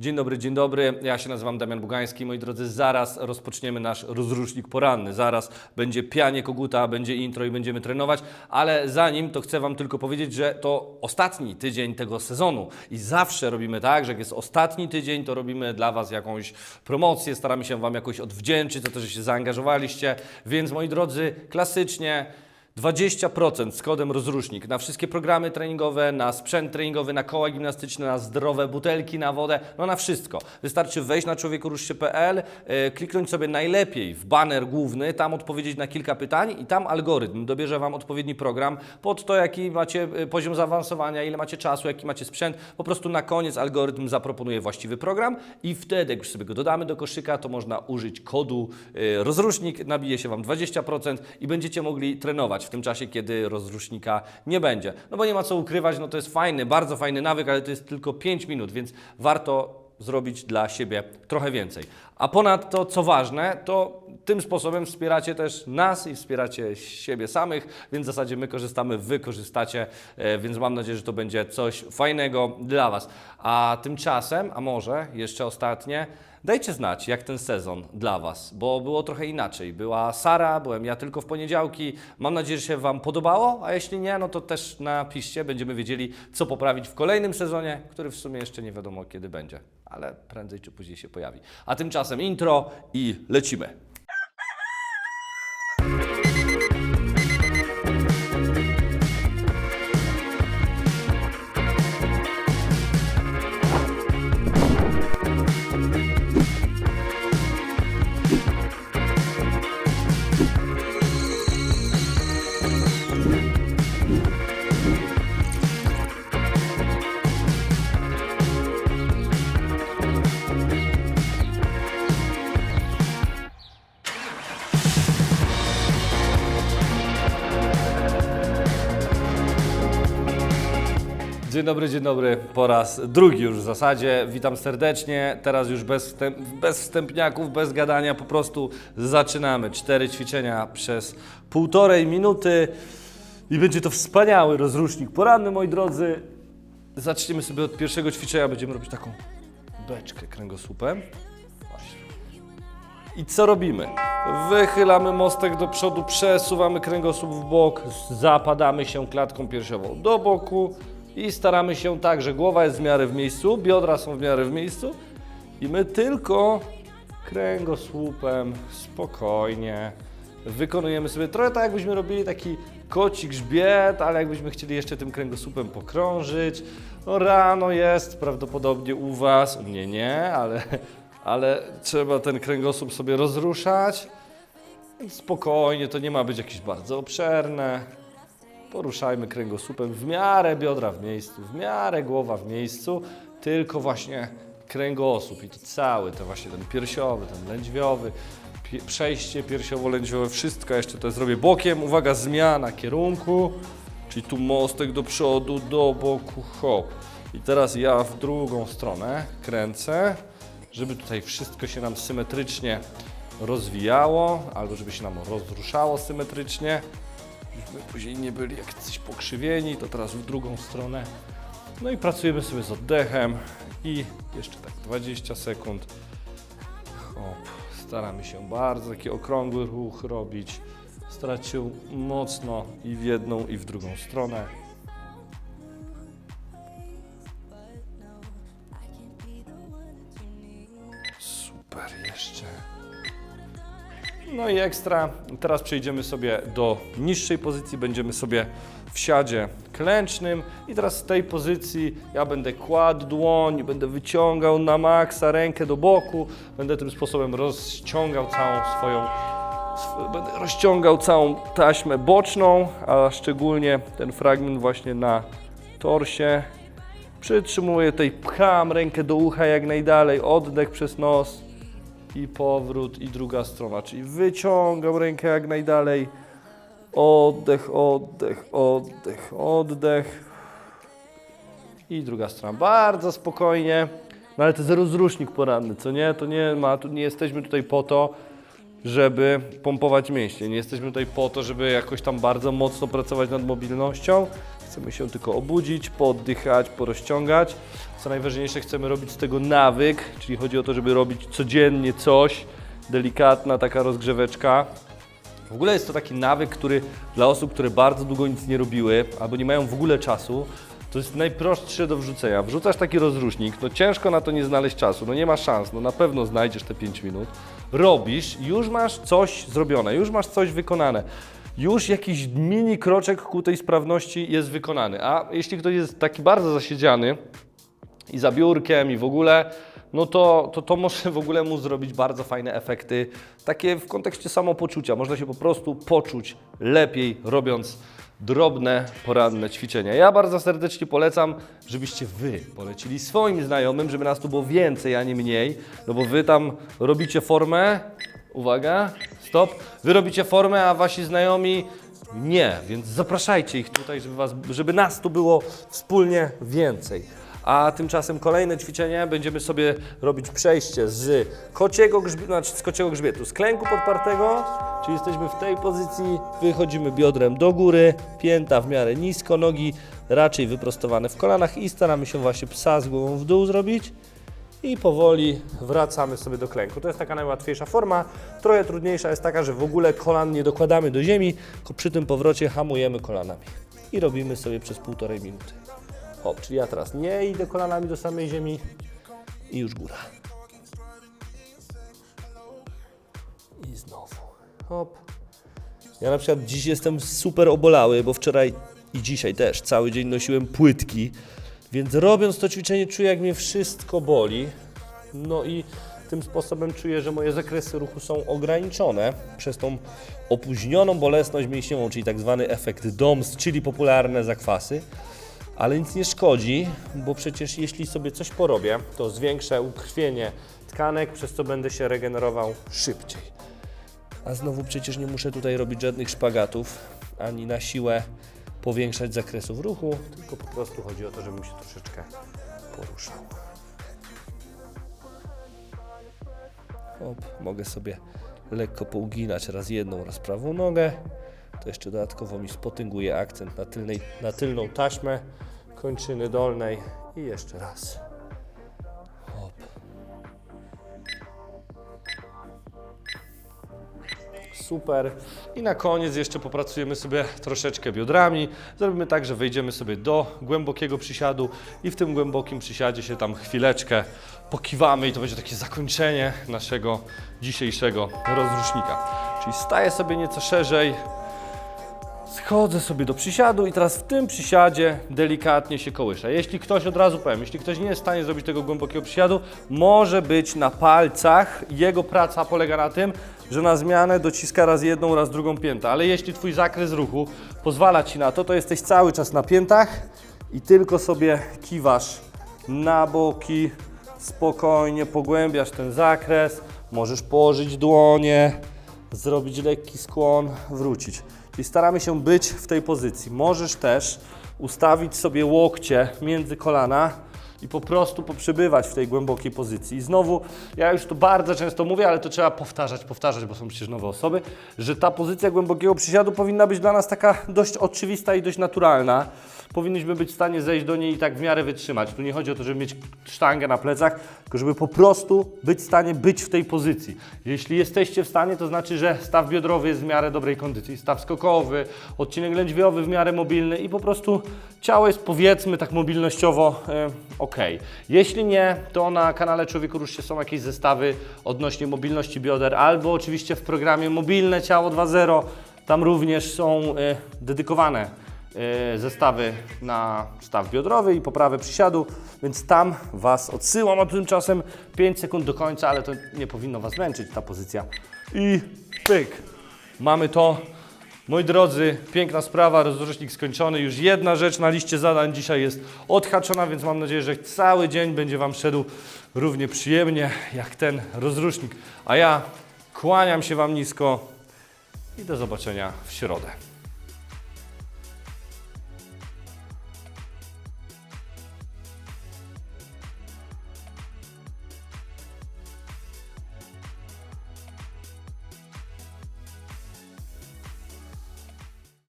Dzień dobry, dzień dobry. Ja się nazywam Damian Bugański. Moi drodzy, zaraz rozpoczniemy nasz rozrusznik poranny. Zaraz będzie pianie koguta, będzie intro i będziemy trenować, ale zanim to chcę Wam tylko powiedzieć, że to ostatni tydzień tego sezonu i zawsze robimy tak, że jak jest ostatni tydzień, to robimy dla Was jakąś promocję, staramy się Wam jakoś odwdzięczyć za to, że się zaangażowaliście. Więc moi drodzy, klasycznie 20% z kodem rozrusznik na wszystkie programy treningowe, na sprzęt treningowy, na koła gimnastyczne, na zdrowe butelki, na wodę, no na wszystko. Wystarczy wejść na człowiekoruszcie.pl, e, kliknąć sobie najlepiej w baner główny, tam odpowiedzieć na kilka pytań i tam algorytm dobierze Wam odpowiedni program pod to, jaki macie e, poziom zaawansowania, ile macie czasu, jaki macie sprzęt. Po prostu na koniec algorytm zaproponuje właściwy program i wtedy, jak już sobie go dodamy do koszyka, to można użyć kodu e, rozrusznik, nabije się Wam 20% i będziecie mogli trenować w tym czasie, kiedy rozrusznika nie będzie. No bo nie ma co ukrywać, no to jest fajny, bardzo fajny nawyk, ale to jest tylko 5 minut, więc warto zrobić dla siebie trochę więcej. A ponadto, co ważne, to tym sposobem wspieracie też nas i wspieracie siebie samych, więc w zasadzie my korzystamy, wy korzystacie, e, więc mam nadzieję, że to będzie coś fajnego dla Was. A tymczasem, a może jeszcze ostatnie, Dajcie znać, jak ten sezon dla Was, bo było trochę inaczej. Była Sara, byłem ja tylko w poniedziałki. Mam nadzieję, że się Wam podobało, a jeśli nie, no to też napiszcie, będziemy wiedzieli, co poprawić w kolejnym sezonie, który w sumie jeszcze nie wiadomo kiedy będzie, ale prędzej czy później się pojawi. A tymczasem intro i lecimy. Dzień dobry, dzień dobry. Po raz drugi już w zasadzie. Witam serdecznie. Teraz już bez, wstęp, bez wstępniaków, bez gadania. Po prostu zaczynamy. Cztery ćwiczenia przez półtorej minuty. I będzie to wspaniały rozrusznik poranny, moi drodzy. Zaczniemy sobie od pierwszego ćwiczenia. Będziemy robić taką beczkę kręgosłupem. I co robimy? Wychylamy mostek do przodu, przesuwamy kręgosłup w bok, zapadamy się klatką piersiową do boku i staramy się tak, że głowa jest w miarę w miejscu, biodra są w miarę w miejscu i my tylko kręgosłupem spokojnie wykonujemy sobie trochę tak, jakbyśmy robili taki koci grzbiet, ale jakbyśmy chcieli jeszcze tym kręgosłupem pokrążyć. No rano jest prawdopodobnie u Was, u mnie nie, ale, ale trzeba ten kręgosłup sobie rozruszać. Spokojnie, to nie ma być jakieś bardzo obszerne. Poruszajmy kręgosłupem w miarę biodra w miejscu, w miarę głowa w miejscu, tylko właśnie kręgosłup i to cały, to właśnie ten piersiowy, ten lędźwiowy, przejście piersiowo-lędźwiowe, wszystko jeszcze to zrobię bokiem. Uwaga, zmiana kierunku, czyli tu mostek do przodu, do boku, hop. I teraz ja w drugą stronę kręcę, żeby tutaj wszystko się nam symetrycznie rozwijało, albo żeby się nam rozruszało symetrycznie. Żebyśmy później nie byli jak coś pokrzywieni, to teraz w drugą stronę. No i pracujemy sobie z oddechem i jeszcze tak 20 sekund. Hop. Staramy się bardzo taki okrągły ruch robić. Starać się mocno i w jedną i w drugą stronę. Super jeszcze. No i ekstra. Teraz przejdziemy sobie do niższej pozycji. Będziemy sobie w siadzie klęcznym. I teraz z tej pozycji ja będę kładł dłoń, będę wyciągał na maksa rękę do boku. Będę tym sposobem rozciągał całą swoją, sw- będę rozciągał całą taśmę boczną, a szczególnie ten fragment właśnie na torsie. Przytrzymuję tutaj, pcham rękę do ucha jak najdalej, oddech przez nos i powrót i druga strona, czyli wyciągam rękę jak najdalej, oddech, oddech, oddech, oddech. I druga strona, bardzo spokojnie, no ale to jest rozrusznik poranny, co nie, to nie ma, tu nie jesteśmy tutaj po to, żeby pompować mięśnie, nie jesteśmy tutaj po to, żeby jakoś tam bardzo mocno pracować nad mobilnością, Chcemy się tylko obudzić, poddychać, porozciągać. Co najważniejsze, chcemy robić z tego nawyk, czyli chodzi o to, żeby robić codziennie coś, delikatna taka rozgrzeweczka. W ogóle jest to taki nawyk, który dla osób, które bardzo długo nic nie robiły albo nie mają w ogóle czasu, to jest najprostsze do wrzucenia. Wrzucasz taki rozrusznik, no ciężko na to nie znaleźć czasu, no nie ma szans, no na pewno znajdziesz te 5 minut. Robisz, już masz coś zrobione, już masz coś wykonane. Już jakiś mini kroczek ku tej sprawności jest wykonany. A jeśli ktoś jest taki bardzo zasiedziany, i za biurkiem, i w ogóle, no to, to to może w ogóle mu zrobić bardzo fajne efekty, takie w kontekście samopoczucia. Można się po prostu poczuć lepiej, robiąc drobne, poranne ćwiczenia. Ja bardzo serdecznie polecam, żebyście Wy polecili swoim znajomym, żeby nas tu było więcej, a nie mniej, no bo Wy tam robicie formę, uwaga, stop, Wy robicie formę, a Wasi znajomi nie, więc zapraszajcie ich tutaj, żeby, was, żeby nas tu było wspólnie więcej. A tymczasem kolejne ćwiczenie. Będziemy sobie robić przejście z kociego grzbietu, znaczy z kociego grzbietu, z klęku podpartego, czyli jesteśmy w tej pozycji, wychodzimy biodrem do góry, pięta w miarę nisko, nogi raczej wyprostowane w kolanach i staramy się właśnie psa z głową w dół zrobić i powoli wracamy sobie do klęku. To jest taka najłatwiejsza forma. Trochę trudniejsza jest taka, że w ogóle kolan nie dokładamy do ziemi, tylko przy tym powrocie hamujemy kolanami. I robimy sobie przez półtorej minuty. Hop, czyli ja teraz nie idę kolanami do samej ziemi i już góra. I znowu. Hop. Ja na przykład dziś jestem super obolały, bo wczoraj i dzisiaj też cały dzień nosiłem płytki, więc robiąc to ćwiczenie czuję, jak mnie wszystko boli. No i tym sposobem czuję, że moje zakresy ruchu są ograniczone przez tą opóźnioną bolesność mięśniową, czyli tak zwany efekt DOMS, czyli popularne zakwasy. Ale nic nie szkodzi, bo przecież jeśli sobie coś porobię, to zwiększę ukrwienie tkanek, przez co będę się regenerował szybciej. A znowu przecież nie muszę tutaj robić żadnych szpagatów, ani na siłę powiększać zakresów ruchu, tylko po prostu chodzi o to, żebym się troszeczkę poruszał. Hop, mogę sobie lekko pouginać raz jedną, raz prawą nogę. To jeszcze dodatkowo mi spotęguje akcent na, tylnej, na tylną taśmę kończyny dolnej i jeszcze raz. Super. I na koniec jeszcze popracujemy sobie troszeczkę biodrami. Zrobimy tak, że wejdziemy sobie do głębokiego przysiadu i w tym głębokim przysiadzie się tam chwileczkę pokiwamy i to będzie takie zakończenie naszego dzisiejszego rozrusznika. Czyli staję sobie nieco szerzej, Schodzę sobie do przysiadu i teraz w tym przysiadzie delikatnie się kołyszę. Jeśli ktoś, od razu powiem, jeśli ktoś nie jest w stanie zrobić tego głębokiego przysiadu, może być na palcach. Jego praca polega na tym, że na zmianę dociska raz jedną, raz drugą piętę. Ale jeśli Twój zakres ruchu pozwala Ci na to, to jesteś cały czas na piętach i tylko sobie kiwasz na boki, spokojnie pogłębiasz ten zakres. Możesz położyć dłonie, zrobić lekki skłon, wrócić. Czyli staramy się być w tej pozycji. Możesz też ustawić sobie łokcie między kolana i po prostu poprzebywać w tej głębokiej pozycji. I znowu, ja już to bardzo często mówię, ale to trzeba powtarzać, powtarzać, bo są przecież nowe osoby, że ta pozycja głębokiego przysiadu powinna być dla nas taka dość oczywista i dość naturalna. Powinniśmy być w stanie zejść do niej i tak w miarę wytrzymać. Tu nie chodzi o to, żeby mieć sztangę na plecach, tylko żeby po prostu być w stanie być w tej pozycji. Jeśli jesteście w stanie, to znaczy, że staw biodrowy jest w miarę dobrej kondycji, staw skokowy, odcinek lędźwiowy w miarę mobilny i po prostu ciało jest powiedzmy tak mobilnościowo e, ok. Jeśli nie, to na kanale Człowieku Ruszcie są jakieś zestawy odnośnie mobilności bioder, albo oczywiście w programie Mobilne Ciało 2.0, tam również są e, dedykowane e, zestawy na staw biodrowy i poprawę przysiadu, więc tam Was odsyłam, a tymczasem 5 sekund do końca, ale to nie powinno Was męczyć ta pozycja. I pyk. Mamy to. Moi drodzy, piękna sprawa, rozrusznik skończony. Już jedna rzecz na liście zadań dzisiaj jest odhaczona, więc mam nadzieję, że cały dzień będzie Wam szedł równie przyjemnie jak ten rozrusznik. A ja kłaniam się Wam nisko i do zobaczenia w środę.